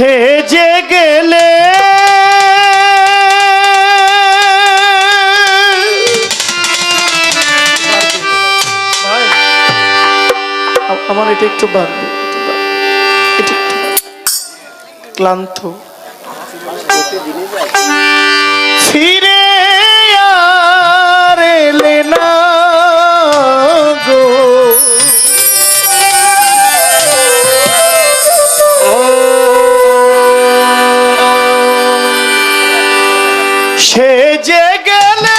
সে যে গেলে আমার এটা একটু বাড়বে ক্লান্ত। ফিরে আর এলে না। সে যে গেলে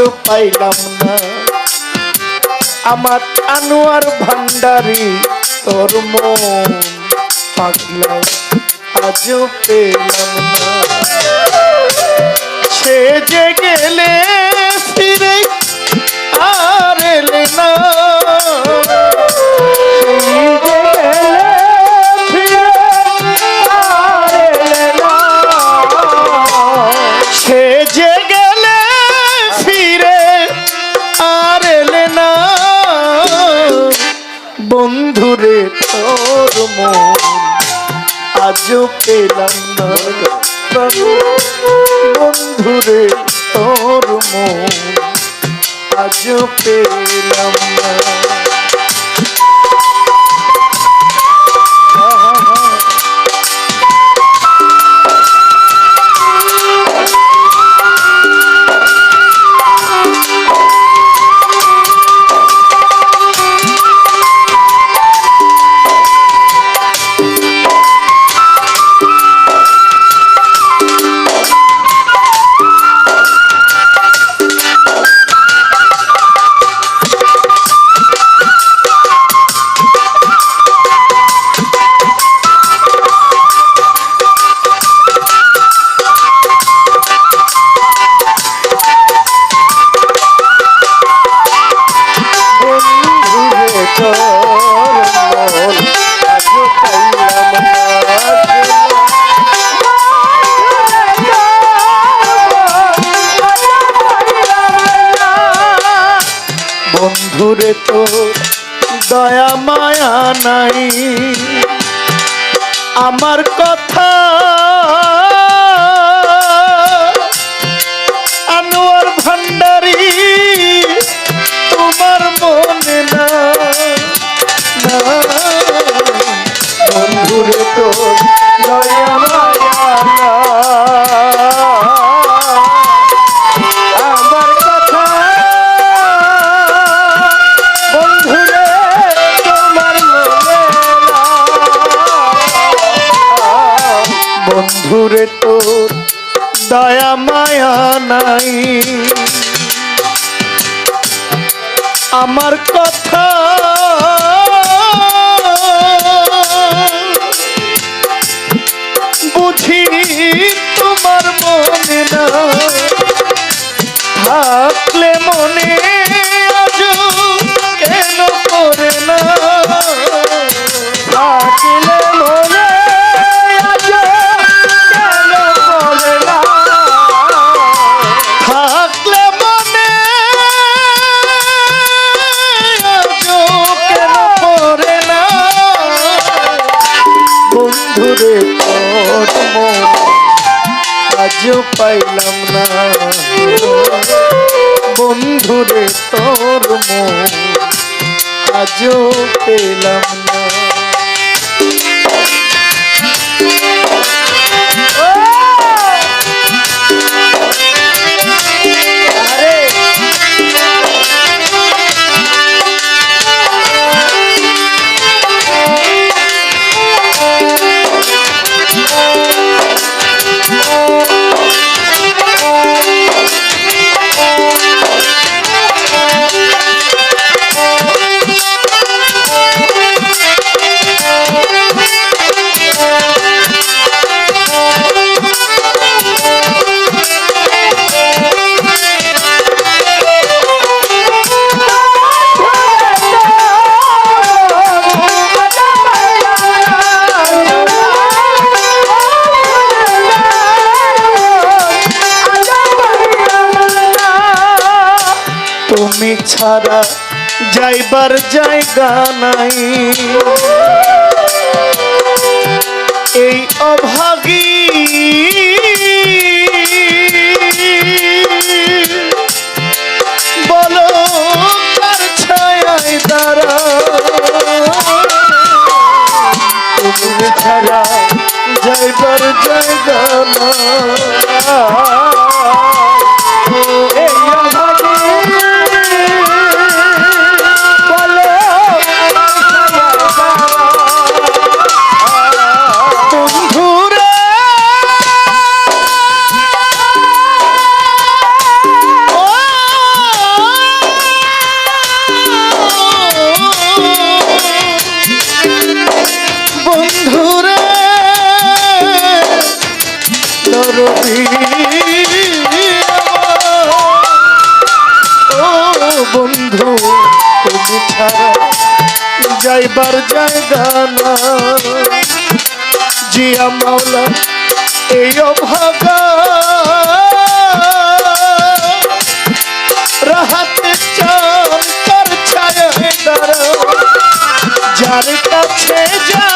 পাইলাম না। আমার আনোয়ার ভান্ডারি, তোর মন পাগলায় আজও পেলাম না। সে যে গেলে ফিরে আর না। মন আজও পেলাম না বন্ধুরে তোর মন। আজও পেলাম না। বন্ধুরে তো দয়া, মায়া নাই আমার কথা আনোয়ার ভান্ডারি, তোমার মনে না না। বন্ধুরে তো নাই। আমার কথা বুঝি তোমার মনে না থাকলে মনে আজও পাইলাম না। বন্ধুরে তোর মন আজও পেলাম না। ছাড়া যাইবার জায়গা নাই। এই অভাগী বলো কার ছায় দ্বারা তুমি ছাড়া যাইবার জায়গা তুমি ছাড়া যাইবার জায়গা না। জিয়া মাওলা, এই অভাগা। রাহাতে চান তার ছায়া দ্বারা যার কাছে যাই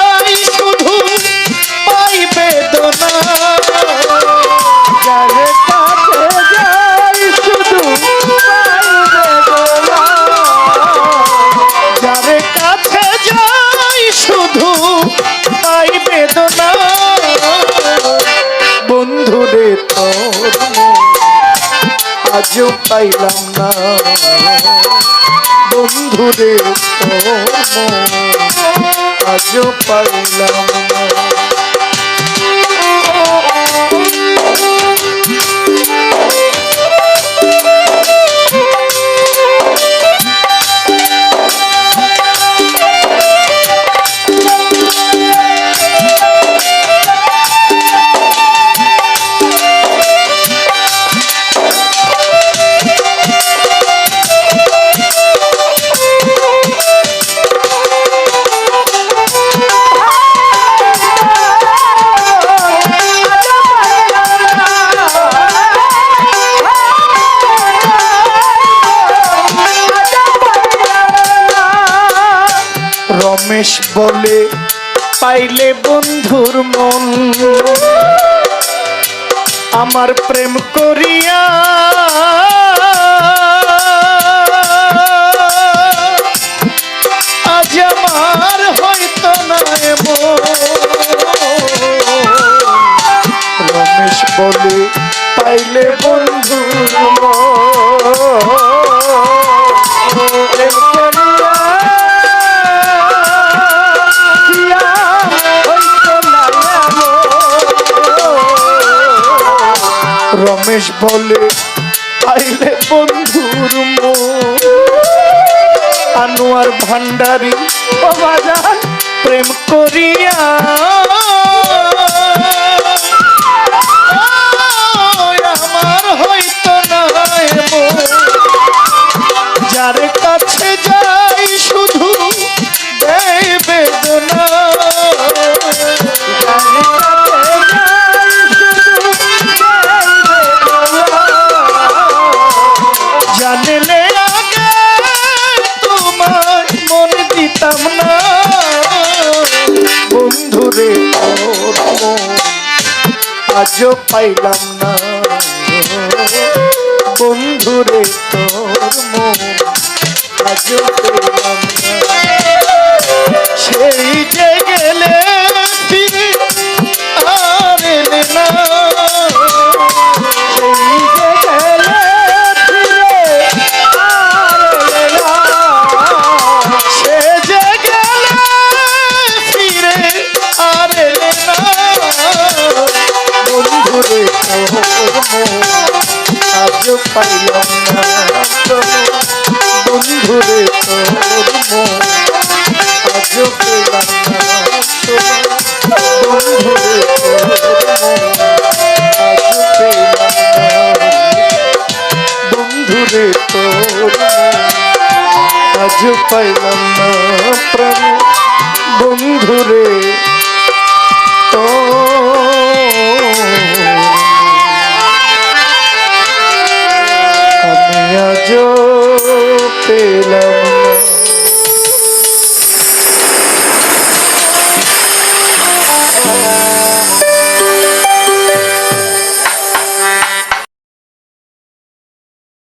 আজও পাইলাম না। বন্ধুদের আজও পাইলাম না। রমেশ বলে পাইলে বন্ধুর মন আমার প্রেম করিয়া আজ আমার হয়তো না। রমেশ বলে, পাইলে বন্ধুর রমেশ বলে আইলে বন্ধুর মন। আনোয়ার ভান্ডারি বাজার প্রেম করিয়া আমার হয়তো না আজও পাইলাম না। বন্ধুরে তোর মন আজও পেলাম না। সেই যে পাইলাম বন্ধুরে আজ পেলাম বন্ধুরে আজ পেলাম বন্ধুরে আজ পাইলাম না প্রাণ। বন্ধুরে তো